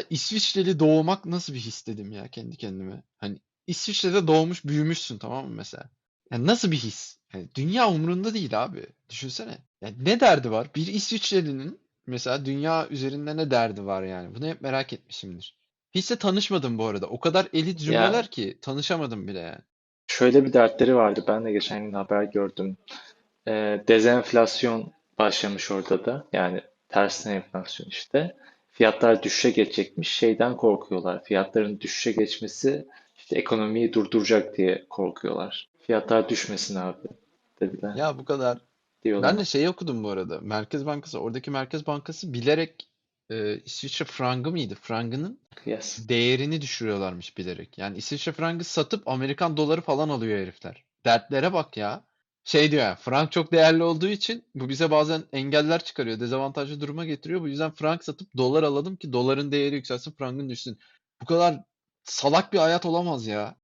mesela İsviçreli doğmak nasıl bir his dedim ya kendi kendime. Hani İsviçre'de doğmuş büyümüşsün tamam mı mesela? Yani nasıl bir his? Yani dünya umrunda değil abi. Düşünsene. Yani ne derdi var? Bir İsviçrelinin mesela dünya üzerinde ne derdi var yani? Bunu hep merak etmişimdir. Hiç de tanışmadım bu arada. O kadar elit cümleler Ya ki tanışamadım bile yani. şöyle bir dertleri vardı. Ben de geçen gün haber gördüm. Ee, dezenflasyon başlamış orada da. Yani tersine enflasyon işte. Fiyatlar düşüşe geçecekmiş. Şeyden korkuyorlar. Fiyatların düşüşe geçmesi işte ekonomiyi durduracak diye korkuyorlar. Fiyatlar düşmesin abi dediler. Ya bu kadar. Ben Diyorlar. de şey okudum bu arada. Merkez Bankası, oradaki Merkez Bankası bilerek e, İsviçre frangı mıydı? Frangının Yes. değerini düşürüyorlarmış bilerek. Yani İsviçre frangı satıp Amerikan doları falan alıyor herifler. Dertlere bak ya. Şey diyor ya, frank çok değerli olduğu için bu bize bazen engeller çıkarıyor, dezavantajlı duruma getiriyor. Bu yüzden frank satıp dolar alalım ki doların değeri yükselsin, frangın düşsün. Bu kadar salak bir hayat olamaz ya.